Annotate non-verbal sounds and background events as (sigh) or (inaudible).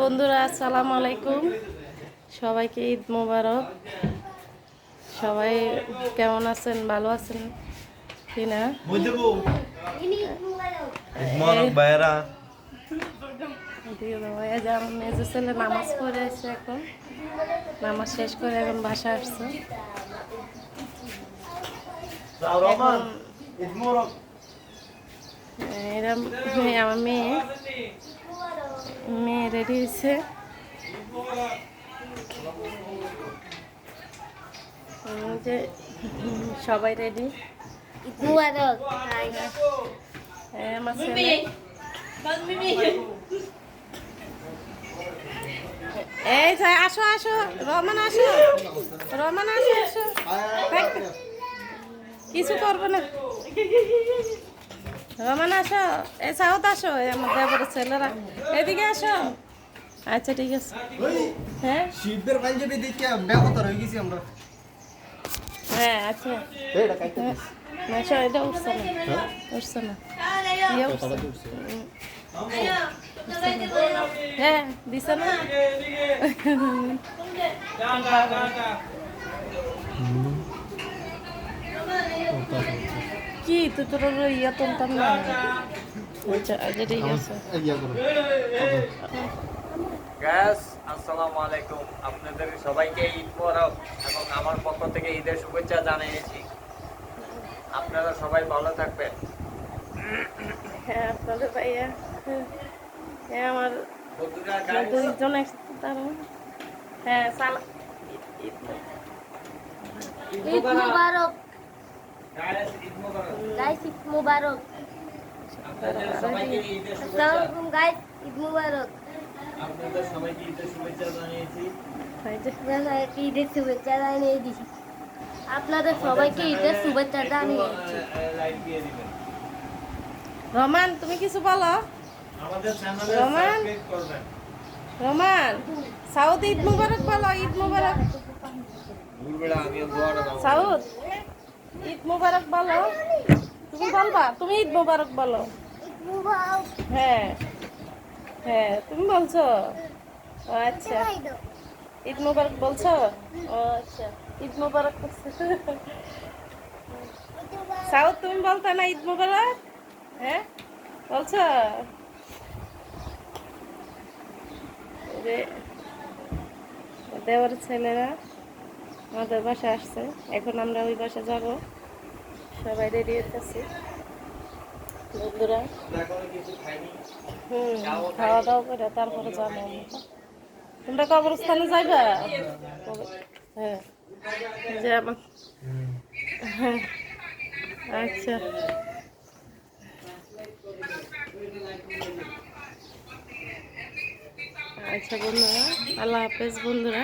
বন্ধুরা আসসালামু আলাইকুম। সবাইকে ঈদ মোবারক। সবাই কেমন আছেন? ভালো আছেন কি না? বুঝব মনক বাইরা দিয়ে দেবো এই যে আমার মেজো ছেলে নামাজ পড়ে আসছে এখন। নামাজ শেষ করে এখন বাসা আসছে। এরম আমার মেয়ে। মেয়ে রেডি হয়েছে। যে সবাই রেডি মুবারক আমার ছেলে। এই যে আসো আসো রমান আসো। রমান আসো আসো। কিছু করব না। রমান আসো। এই সাউথ আসো। আমার দেবরের ছেলেরা। এদিকে আসো। আচ্ছা ঠিক আছে। হ্যাঁ? শিবদের পাঞ্জাবি দেখে ব্যাহত হয়ে গেছি আমরা। হ্যাঁ আচ্ছা। এটা হ্যাঁ। না সব এটা উঠছে না। উঠছে না। ইয়ে উঠছে। হ্যাঁ দিছে না? (laughs) তুই তোর ইয়া তুলতাম না আচ্ছা আছে ইয়া করো গ্যাস আসসালামু আলাইকুম। আপনাদের সবাইকে ঈদ মোবারক এবং আমার পক্ষ থেকে ঈদের শুভেচ্ছা জানিয়েছি। আপনারা সবাই ভালো থাকবেন। হ্যাঁ আপনাদের ভাইয়া। হ্যাঁ আমার দুইজন একসাথে তার। হ্যাঁ সালা ঈদ মুবারক। গাইস ঈদ মোবারক। গাইস ঈদ মুবারক আপনাদের সবাইকে ঈদের আসসালামু শুভেচ্ছা আলাইকুম গাইস ঈদ মুবারক। আপনাদের সবাইকে ঈদের শুভেচ্ছা জানিয়েছি এই যে সবাইকে ঈদের শুভেচ্ছা জানিয়ে দিছি। আপনাদের সবাইকে ঈদের শুভেচ্ছা জানিয়ে দিচ্ছি। লাইক দিয়ে দিবেন রমান তুমি কিছু বলো? করবেন রমান সাউথ ঈদ মুবারক বলো ঈদ মুবারক। সাউথ? ঈদ মুবারক বলো। তুমি বলবা? তুমি ঈদ মুবারক বলো। হ্যাঁ। হ্যাঁ তুমি বলছো? আচ্ছা। ঈদ মুবারক বলছো? আচ্ছা। ঈদ মুবারক। সাউথ তুমি বলতে না ঈদ মুবারক? হ্যাঁ? বলছো? দেওয়ার ছেলেরা। আমাদের বাসা আসছে। এখন আমরা ওই বাসা যাব। সবাই রেডি হতেছি বন্ধুরা। হুম খাওয়া দাওয়া করে তারপরে যাব। তোমরা কবরস্থানে যাইবা? হ্যাঁ। যে আমার হ্যাঁ। আচ্ছা। আচ্ছা বন্ধুরা, আল্লাহ হাফেজ বন্ধুরা।